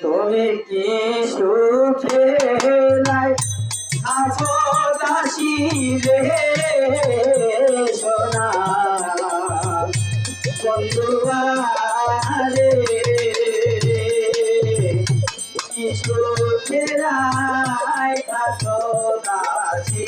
তুমি কি সুখে নাই? আছো দাসী রে সোনা বন্ধুয়ারে কি সুখে নাই? আছো দাসী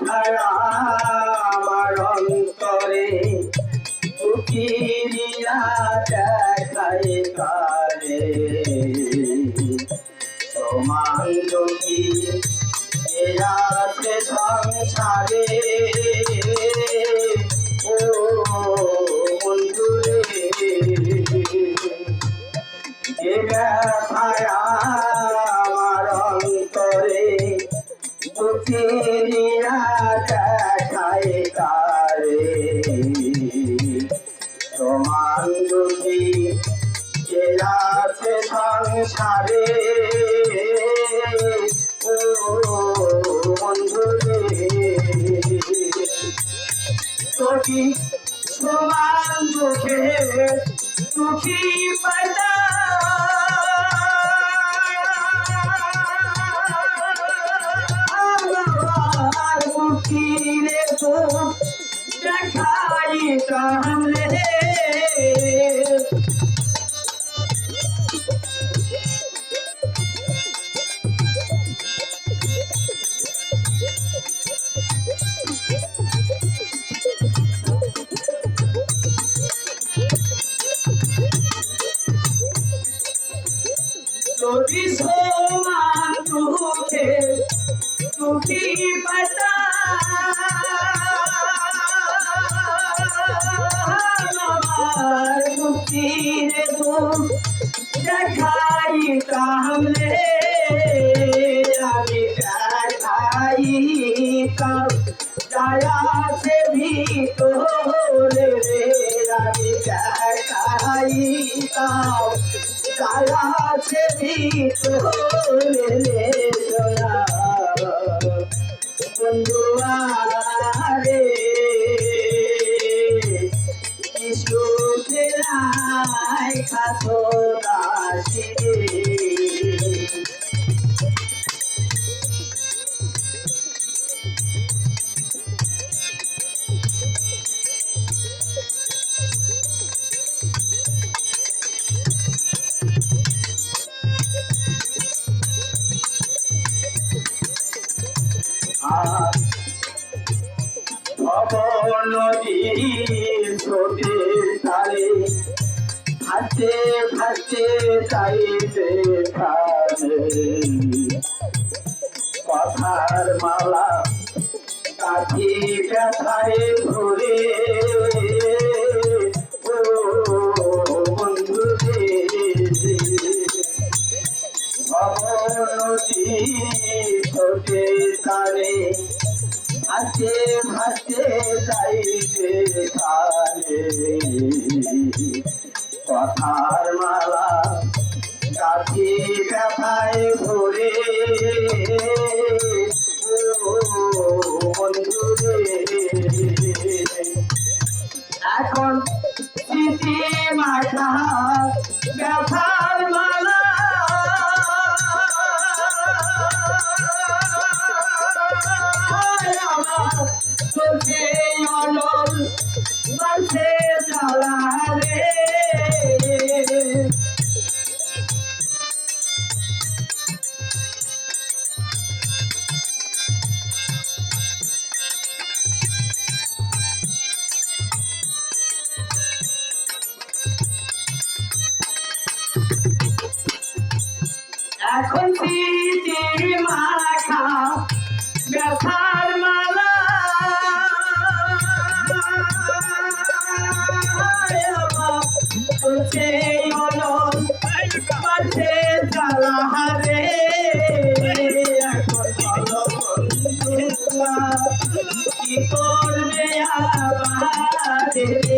আমার অন্তরে উকিরিয়া দেখায় কারে সমান যোগী এ আছে সংসারে। ও বন্ধুরে যে ব্যথায় সমান আছে সংসারে? ও বন্ধুরে তোকে সমান দুঃখে দুঃখী পাইতা। মুক্তিরে তো দেখাই তাহলে যদি সমান দুঃখে দুঃখী পাতা মুক্তির দুঃখ দেখাই তাহলে আমি দেখাই তাম যায়াছে ভিতরে রে আমি দেখাই তাম যায়াছে ভিতরে বন্ধুয়ারে ইসু ফেরাই দাসী হাতে হাতে চাইতে কথার মালা কাঠি ব্যথায় ভরে। ও বন্ধু রে ছোটে তারে। হাতে হাতে চাইতে কালে কথার মালা কাঠি ব্যথায় ভরে। এখন মাখা স্মৃতি মাখা ব্যথার মালা। অনল বাসে জ্বালা রে এখন বলো বন্ধুরা, কি করবে আবার?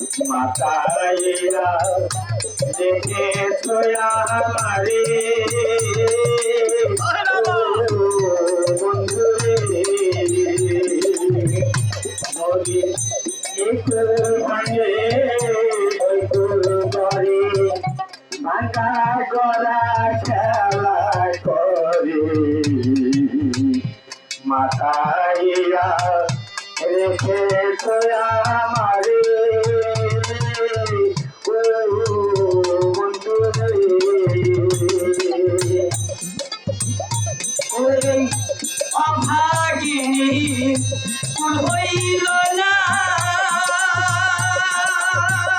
মাতাইরা দেখে সোয়া মারে। বন্ধু রে নদী ভাঙে ওই গোল করে ভাঙা গলা Oh.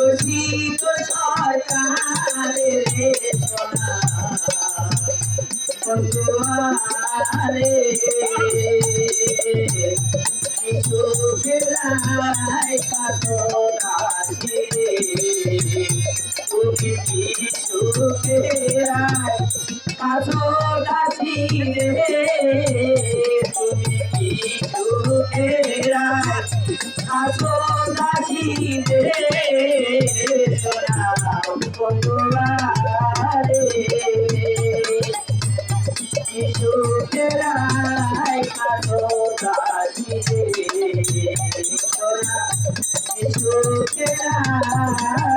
রশিদ সরকার রে সোনা বন্ধুয়ারে কিছু ফেরাই কাতো রাখি তুমি কিছু ফেরাই কাতো দাসি রে তুমি কিছু ফেরাই কাতো দাসি রে কাটো তোরা রে সোনা সুখরাই